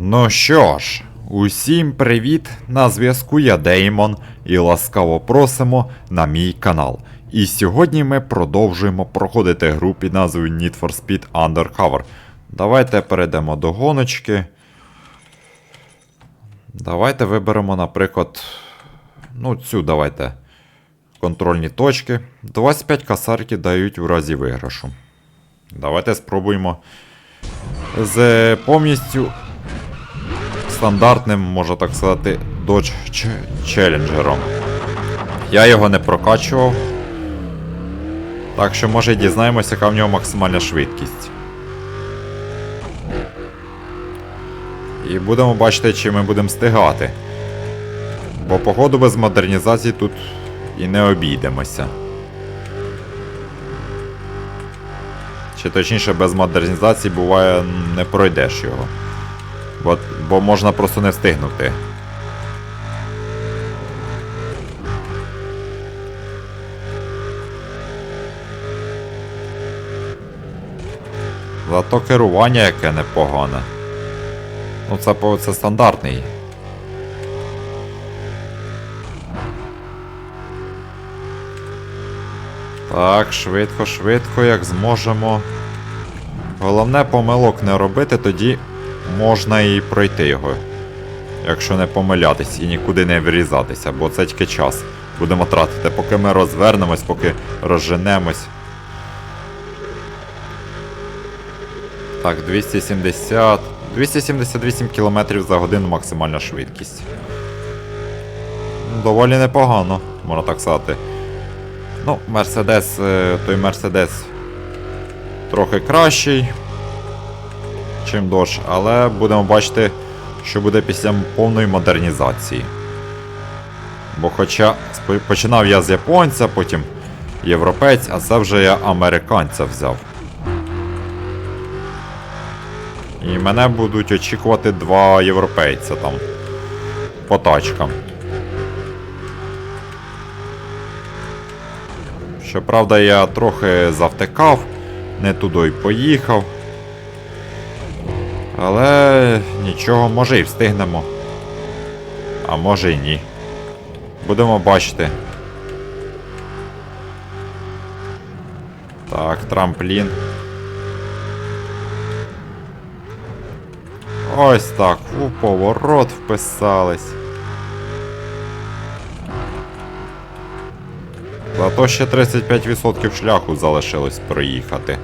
Ну що ж, усім привіт! На зв'язку я Деймон і ласкаво просимо на мій канал. І сьогодні ми продовжуємо проходити гру під назвою Need for Speed Undercover. Давайте перейдемо до гоночки. Давайте виберемо, наприклад, ну цю давайте. Контрольні точки. 25 касарків дають в разі виграшу. Давайте спробуємо з повністю стандартним, можна так сказати, Dodge Ch- Challenger. Я його не прокачував. Так що, може, і дізнаємося, яка в нього максимальна швидкість. І будемо бачити, чи ми будемо встигати. Бо, походу, без модернізації тут і не обійдемося. Чи точніше, без модернізації буває не пройдеш його. Бо, бо можна просто не встигнути. Зато керування яке непогане. Ну це, це стандартний. Так, швидко, швидко, як зможемо. Головне помилок не робити, тоді можна і пройти його. Якщо не помилятись і нікуди не врізатися, бо це тільки час. Будемо тратити, поки ми розвернемось, поки розженемось. Так, 270. 278 км за годину максимальна швидкість. Доволі непогано, можна так сказати. Ну, Мерседес, е, той Мерседес трохи кращий, чим Dodge, але будемо бачити, що буде після повної модернізації. Бо хоча починав я з японця, потім європейць, а це вже я американця взяв. І мене будуть очікувати два європейця там по тачкам. Щоправда, я трохи завтикав, не туди й поїхав. Але нічого, може і встигнемо. А може і ні. Будемо бачити. Так, трамплін. Ось так, у поворот вписались. Зато ще 35% шляху залишилось проїхати.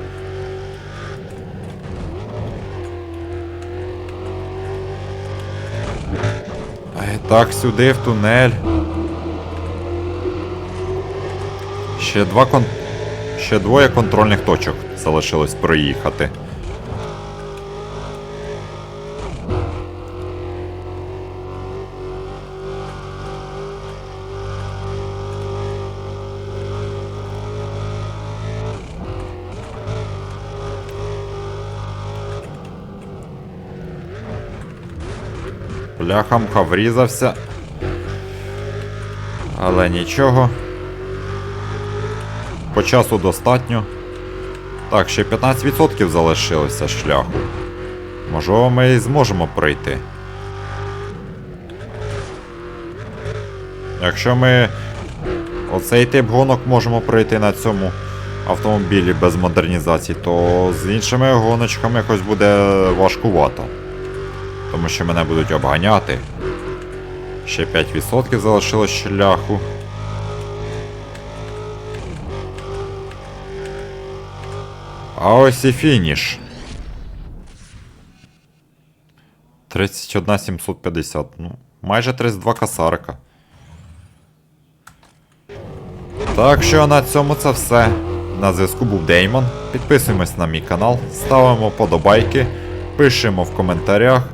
Так, сюди, в тунель. Ще два кон... Ще двоє контрольних точок залишилось проїхати. Бляхамка врізався. Але нічого. По часу достатньо. Так, ще 15% залишилося шляху. Можливо, ми і зможемо пройти. Якщо ми оцей тип гонок можемо пройти на цьому автомобілі без модернізації, то з іншими гоночками якось буде важкувато. Тому що мене будуть обганяти. Ще 5% залишилось шляху. А ось і фініш. 31 750. Ну, майже 32 касарика. Так що на цьому це все. На зв'язку був Деймон. Підписуємось на мій канал, ставимо подобайки, пишемо в коментарях.